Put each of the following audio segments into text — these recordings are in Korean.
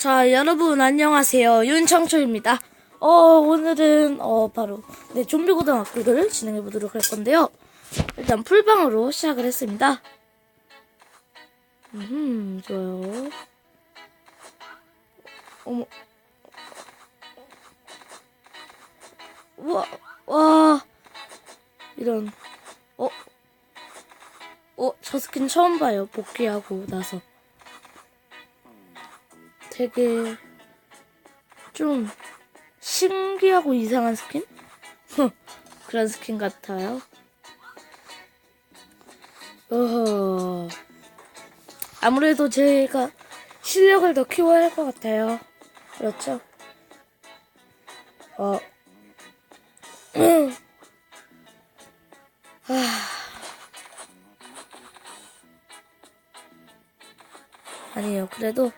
자, 여러분 안녕하세요. 윤청초입니다. 어, 오늘은 어 바로 네, 좀비 고등학교를 진행해 보도록 할 건데요. 일단 풀방으로 시작을 했습니다. 음, 좋아요. 어머. 와, 와. 이런. 어? 어, 저 스킨 처음 봐요. 복귀하고 나서. 되게 좀 신기하고 이상한 스킨? 그런 스킨 같아요. 어허. 아무래도 제가 실력을 더 키워야 할 것 같아요. 그렇죠? 어. 아. 아니에요. 그래도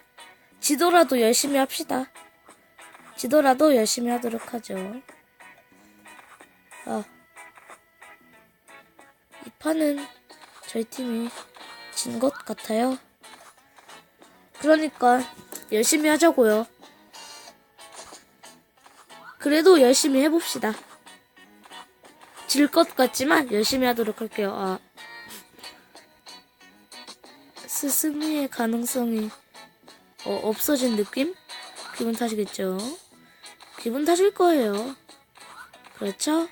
지도라도 열심히 합시다. 지도라도 열심히 하도록 하죠. 아. 이 판은 저희 팀이 진 것 같아요. 그러니까 열심히 하자고요. 그래도 열심히 해봅시다. 질 것 같지만 열심히 하도록 할게요. 아. 스스미의 가능성이 어, 없어진 느낌? 기분 탓이겠죠. 기분 탓일 거예요. 그렇죠?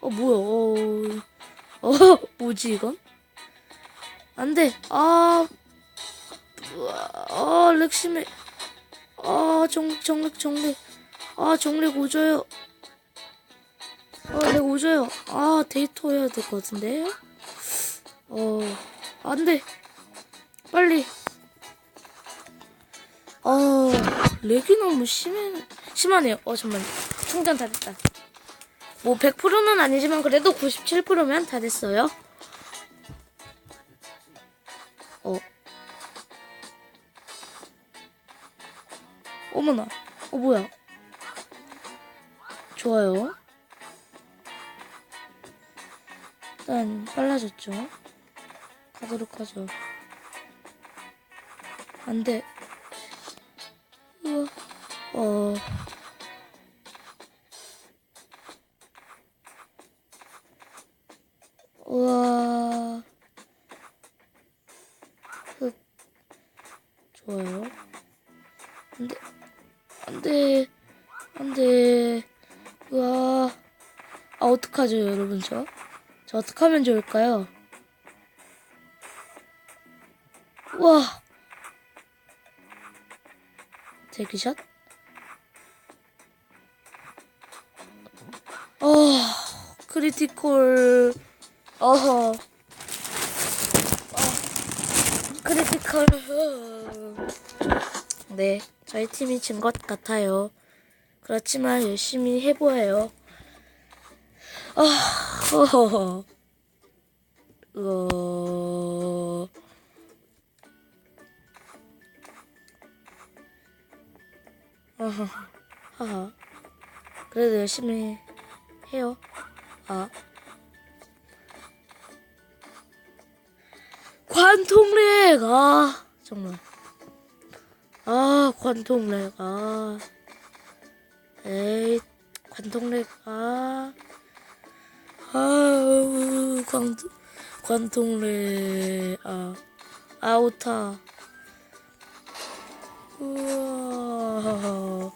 어, 뭐야, 어, 어 뭐지, 이건? 안 돼. 아, 아, 렉심해. 아, 정, 정렉, 정렉. 아, 정렉 오져요. 아, 렉 오져요. 아, 데이터 해야 될 것 같은데? 어, 안 돼. 빨리. 아, 렉이 너무 심해, 심하네요. 어, 잠깐만. 충전 다 됐다. 뭐, 100%는 아니지만 그래도 97%면 다 됐어요. 어. 어머나. 어, 뭐야. 좋아요. 일단, 빨라졌죠. 가도록 하죠. 안 돼. 어. 우와. 흑. 좋아요. 안 돼. 안 돼. 안 돼. 우와. 아, 어떡하죠, 여러분, 저? 저 어떡하면 좋을까요? 우와. 대기샷? 크리티컬, 어허. 어, 크리티컬, 어. 네, 저희 팀이 진 것 같아요. 그렇지만 열심히 해보아요. 아, 어허허. 어, 어허, 하하. 그래도 열심히 해요. 아. 관통렉, 아, 정말. 아, 관통렉, 아. 에이, 관통렉, 아. 아우, 관, 관통렉, 아. 아우타. 우와.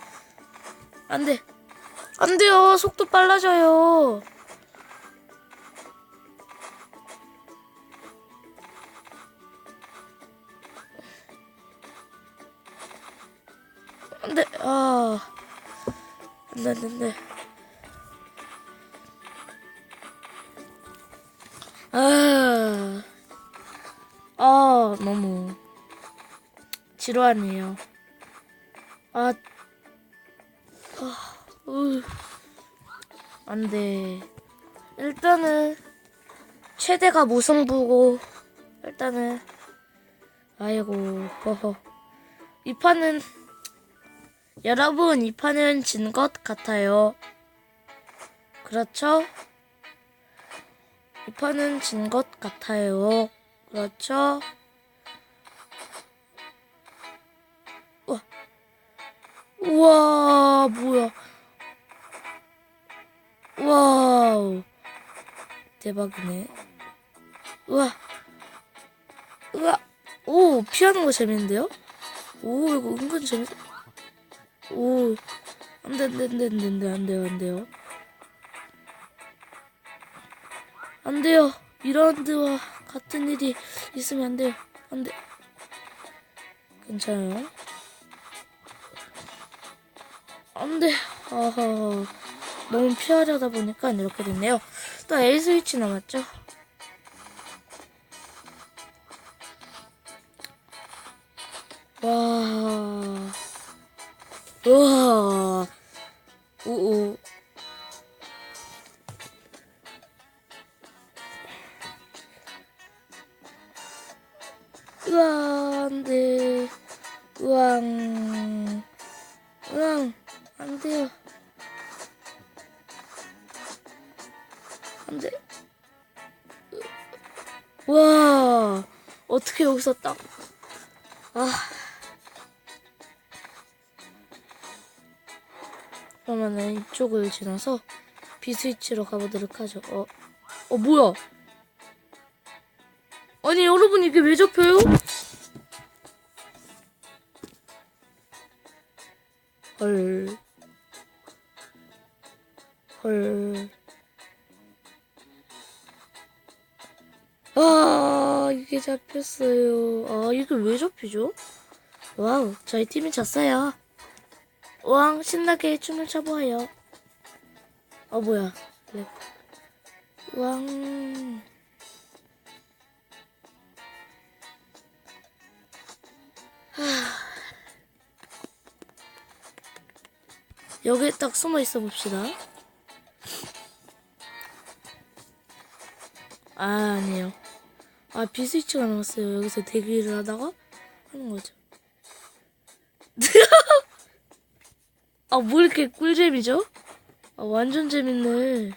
안 돼. 안 돼요. 속도 빨라져요. 아. 안 돼, 안 돼. 아. 아, 너무 지루하네요. 아, 아, 으, 안 돼. 일단은, 최대가 무승부고, 일단은, 아이고, 허허. 이 판은, 여러분, 이 판은 진 것 같아요. 그렇죠? 이 판은 진 것 같아요. 그렇죠? 어. 우와, 뭐야. 와우. 대박이네. 우와. 우와. 오, 피하는 거 재밌는데요? 오, 이거 은근 재밌, 오. 안 돼, 안 돼, 안 돼, 안 돼, 안 돼, 안 돼요, 안 돼요. 안 돼요. 이런드와 같은 일이 있으면 안 돼요. 안 돼. 괜찮아요. 안 돼. 아하. 너무 피하려다 보니까 이렇게 됐네요. 또 A 스위치 남았죠? 우와. 우우. 으아, 안 돼. 으앙. 으앙. 안 돼요. 안 돼. 와. 어떻게 여기서 딱. 아. 쪽을 지나서 B 스위치로 가보도록 하죠. 어, 어 뭐야? 아니 여러분 이게 왜 잡혀요? 헐. 헐. 아 이게 잡혔어요. 아 이게 왜 잡히죠? 와우 저희 팀이 졌어요. 왕 신나게 춤을 춰보아요. 어 뭐야? 네. 왕. 하. 여기 딱 숨어 있어 봅시다. 아 아니에요. 아 비스위치가 나왔어요. 여기서 대기를 하다가 하는 거죠. 아, 뭐 이렇게 꿀잼이죠? 아, 완전 재밌네.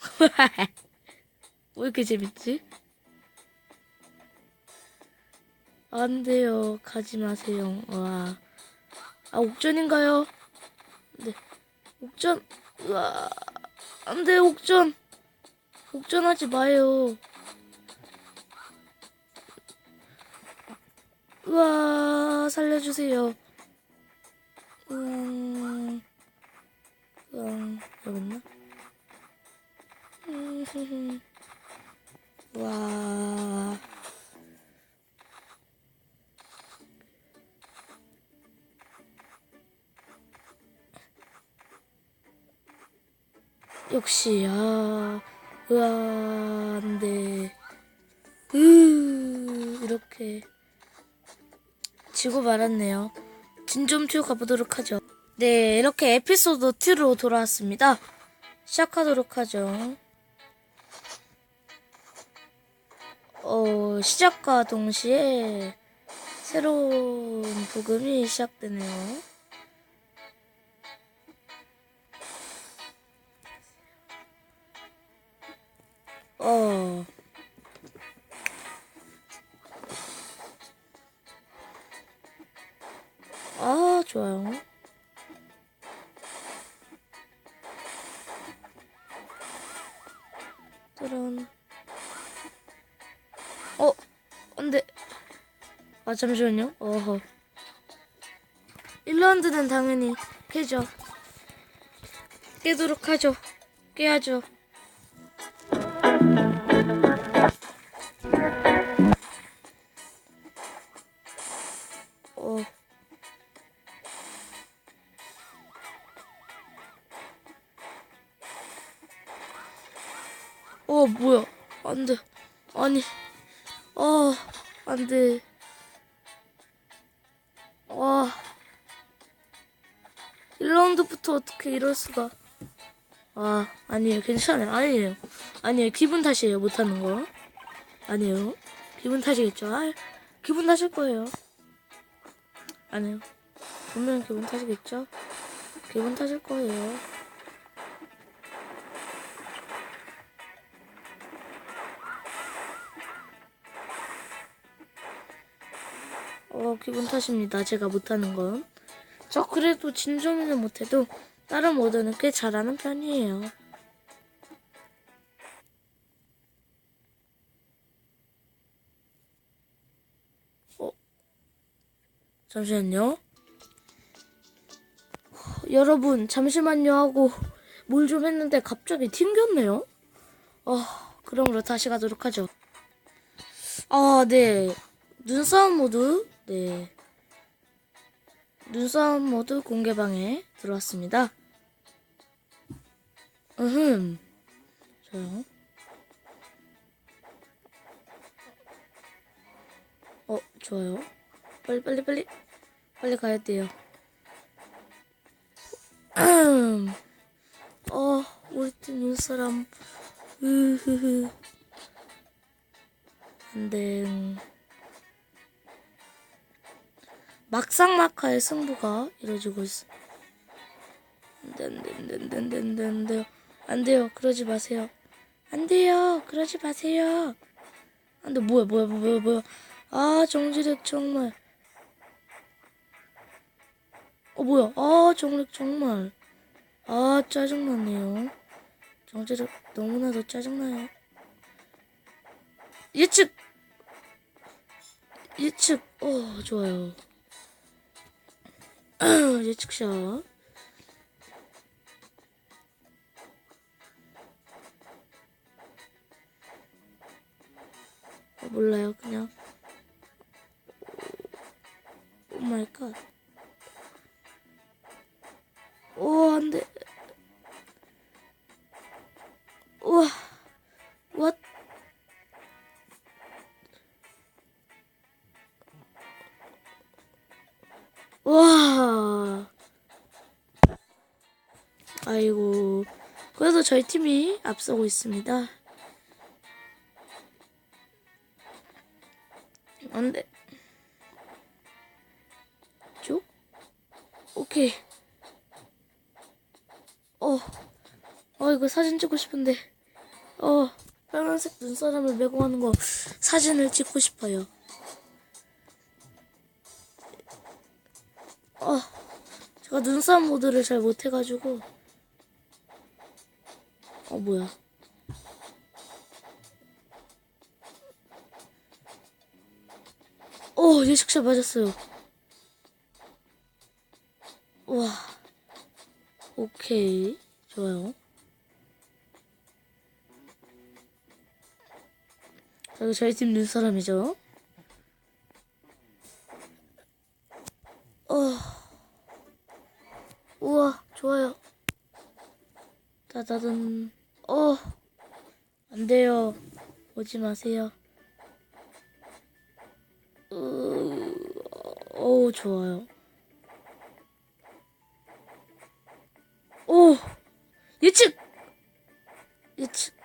뭐 이렇게 재밌지? 안 돼요. 가지 마세요. 와. 아, 옥전인가요? 네. 옥전. 으아. 안 돼, 옥전. 옥전 하지 마요. 으아, 살려주세요. 음, 음, 여기 있나? 음, 와. 역시, 아, 으아, 안 돼. 으, 이렇게. 지고 말았네요. 진좀 튀어 가보도록 하죠. 네, 이렇게 에피소드 2로 돌아왔습니다. 시작하도록 하죠. 어, 시작과 동시에 새로운 부금이 시작되네요. 잠시만요. 어허. 1라운드는 당연히 깨죠. 깨도록 하죠. 깨야죠. 어. 어, 뭐야. 안 돼. 아니. 어, 안 돼. 어떻게 이럴 수가. 아, 아니에요. 괜찮아요. 아니에요. 아니에요. 기분 탓이에요. 못하는 거. 아니에요. 기분 탓이겠죠. 아, 기분 탓일 거예요. 아니에요. 분명 기분 탓이겠죠. 기분 탓일 거예요. 어, 기분 탓입니다. 제가 못하는 건. 저 그래도 진점이는 못해도 다른 모드는 꽤 잘하는 편이에요. 어? 잠시만요. 여러분 잠시만요 하고 뭘 좀 했는데 갑자기 튕겼네요. 어, 그럼 다시 가도록 하죠. 아, 네. 눈싸움 모드, 네. 눈싸움 모드 공개방에 들어왔습니다. 으흠. 저요. 어, 좋아요. 빨리, 빨리, 빨리. 빨리 가야 돼요. 음. 어, 우리 팀 눈사람. 으흐흐. 안 돼. 막상막하의 승부가 이루어지고 있어. 안 돼, 안 돼, 안 돼, 안 돼, 안 돼, 안 돼, 안 돼요. 그러지 마세요. 안 돼요. 그러지 마세요. 안 돼, 뭐야, 뭐야, 뭐야, 뭐야. 아, 정지력 정말. 어, 뭐야. 아, 정력 정말. 아, 짜증나네요. 정지력 너무나도 짜증나요. 예측! 예측! 어, 좋아요. 예측샷. 몰라요, 그냥. 오 마이 갓. 오, 안 돼. 우와. 왓? 와. 아이고. 그래도 저희 팀이 앞서고 있습니다. 사진 찍고 싶은데. 어, 빨간색 눈사람을 메고 하는 거 사진을 찍고 싶어요. 어, 제가 눈싸움 모드를 잘 못해가지고. 어, 뭐야. 어, 예측샷 맞았어요. 와. 오케이. 좋아요. 여기 저희 팀 눈사람이죠. 어. 우와, 좋아요. 따다든. 어. 안 돼요. 오지 마세요. 으, 어, 좋아요. 오! 예측! 예측.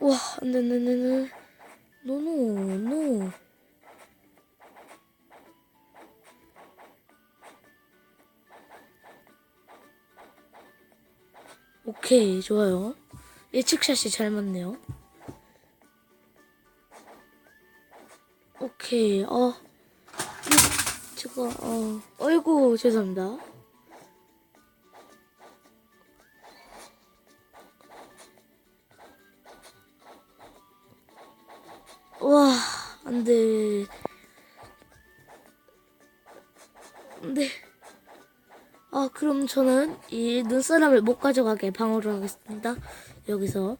와, 돼. 노노, 노. 오케이, 좋아요. 예측샷이 잘 맞네요. 오케이, 어. 이, 제가, 어. 어이구, 죄송합니다. 안 돼. 아, 그럼 저는 이 눈사람을 못 가져가게 방어를 하겠습니다. 여기서.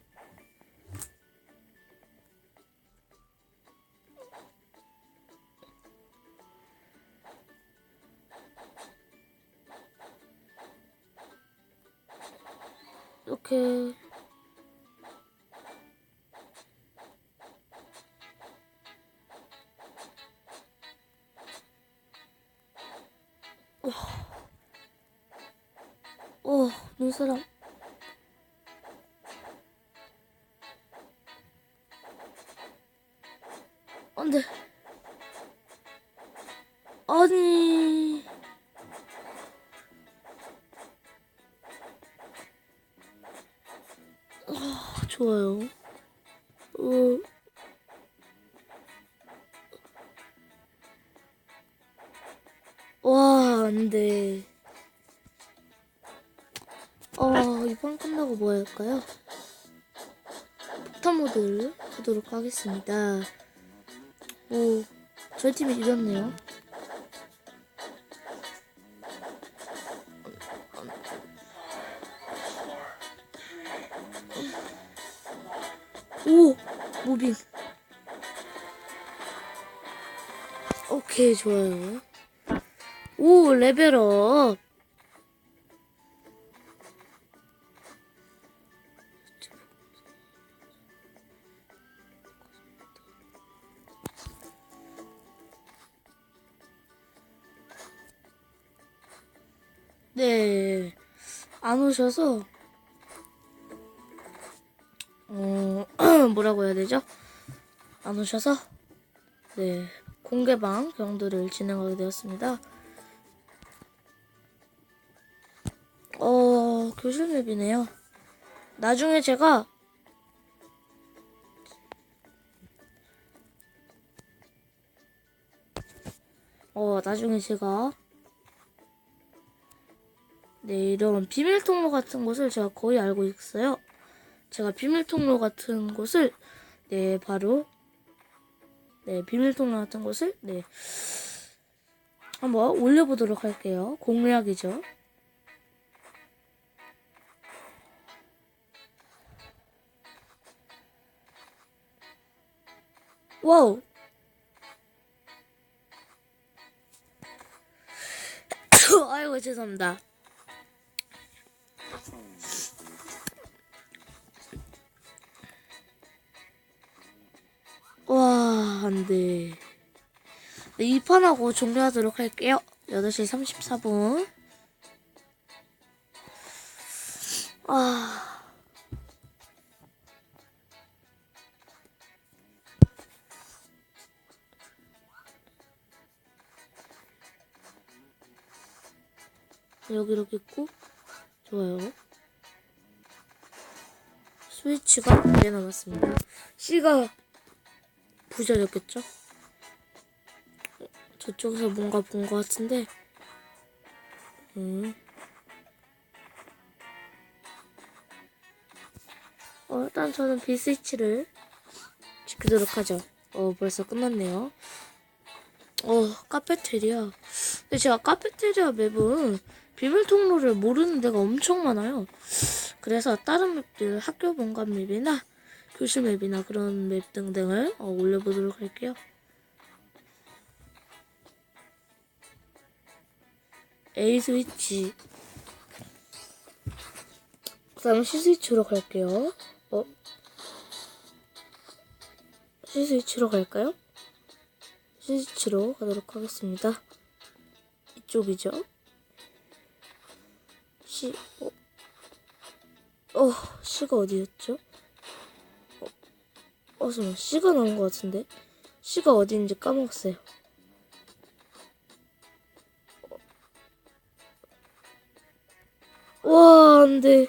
어, 눈사람. 어, 이번 끝나고 뭐 할까요? 폭탄 모드를 하도록 하겠습니다. 오, 저희 팀이 이겼네요. 오, 무빙. 오케이, 좋아요. 오, 레벨업. 네, 안 오셔서, 어, 뭐라고 해야 되죠? 안 오셔서, 네, 공개방 경도를 진행하게 되었습니다. 어, 교실 맵이네요. 나중에 제가 어, 나중에 제가 네, 이런 비밀 통로 같은 곳을 제가 거의 알고 있어요. 제가 비밀 통로 같은 곳을 네, 바로 네, 비밀 통로 같은 곳을 네. 한번 올려 보도록 할게요. 공략이죠. 와우. 아이고 죄송합니다. 와, 안 돼. 네, 2판하고 종료하도록 할게요. 8시 34분. 아. 여기 이렇게 있고 좋아요. 스위치가 2개 남았습니다. C가 부셔졌겠죠? 저쪽에서 뭔가 본 것 같은데 음. 어, 일단 저는 B 스위치를 지키도록 하죠. 어, 벌써 끝났네요. 어, 카페테리아. 근데 제가 카페테리아 맵은 비밀 통로를 모르는 데가 엄청 많아요. 그래서 다른 맵들 학교 본관 맵이나 교실 맵이나 그런 맵 등등을 어, 올려보도록 할게요. A 스위치. 그 다음 C 스위치로 갈게요. 어? C 스위치로 갈까요? C 스위치로 가도록 하겠습니다. 이쪽이죠? C, 어, 어, C가 어디였죠? 어, 어, 잠깐 C가 나온 것 같은데? C가 어디인지 까먹었어요. 와, 안 돼.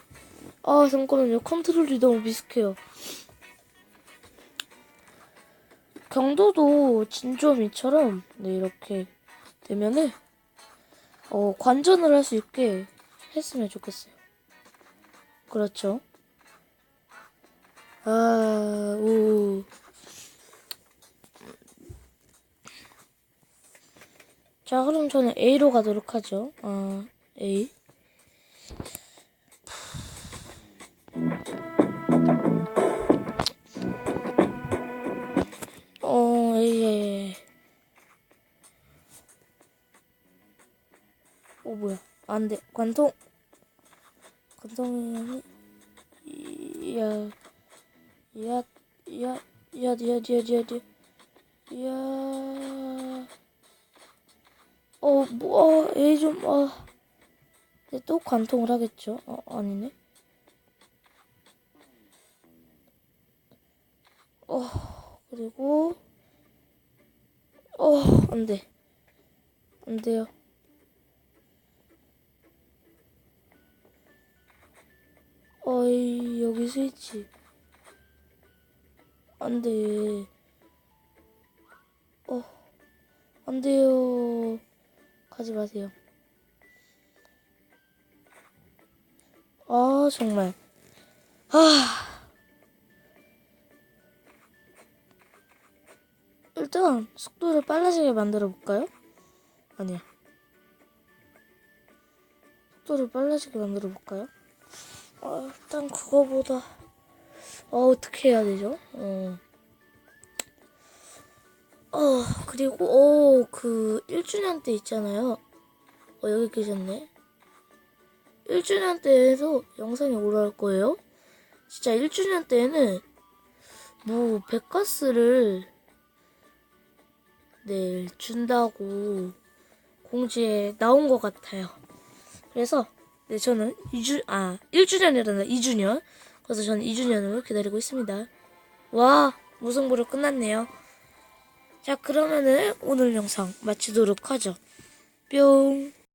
아, 잠깐만요. 컨트롤이 너무 미숙해요. 경도도 진주어미처럼, 네, 이렇게 되면은, 어, 관전을 할 수 있게 했으면 좋겠어요. 그렇죠. 아, 오. 자, 그럼 저는 A로 가도록 하죠. 아, A. 어, A, A. 오, 뭐야. 안 돼. 관통. 관통이, 야, 야, 야, 야, 야, 야, 야, 야, 야. 어, 뭐, 어, A 좀, 어. 근데 또 관통을 하겠죠? 어, 아니네. 어, 그리고, 어, 안 돼. 안 돼요. 어이, 여기 스위치. 안 돼. 어, 안 돼요. 하지 마세요. 아, 정말. 아. 일단 속도를 빨라지게 만들어 볼까요? 아니야. 속도를 빨라지게 만들어 볼까요? 아, 일단 그거보다 어, 어떻게 해야 되죠? 어. 어, 그리고 어, 그 1주년 때 있잖아요. 어, 여기 계셨네. 1주년 때에도 영상이 올라올 거예요. 진짜 1주년 때에는 뭐 백가스를 네, 준다고 공지에 나온 것 같아요. 그래서 네, 저는 2주, 아, 1주년이란다, 2주년. 그래서 저는 2주년을 기다리고 있습니다. 와, 무승부로 끝났네요. 자, 그러면은 오늘 영상 마치도록 하죠. 뿅.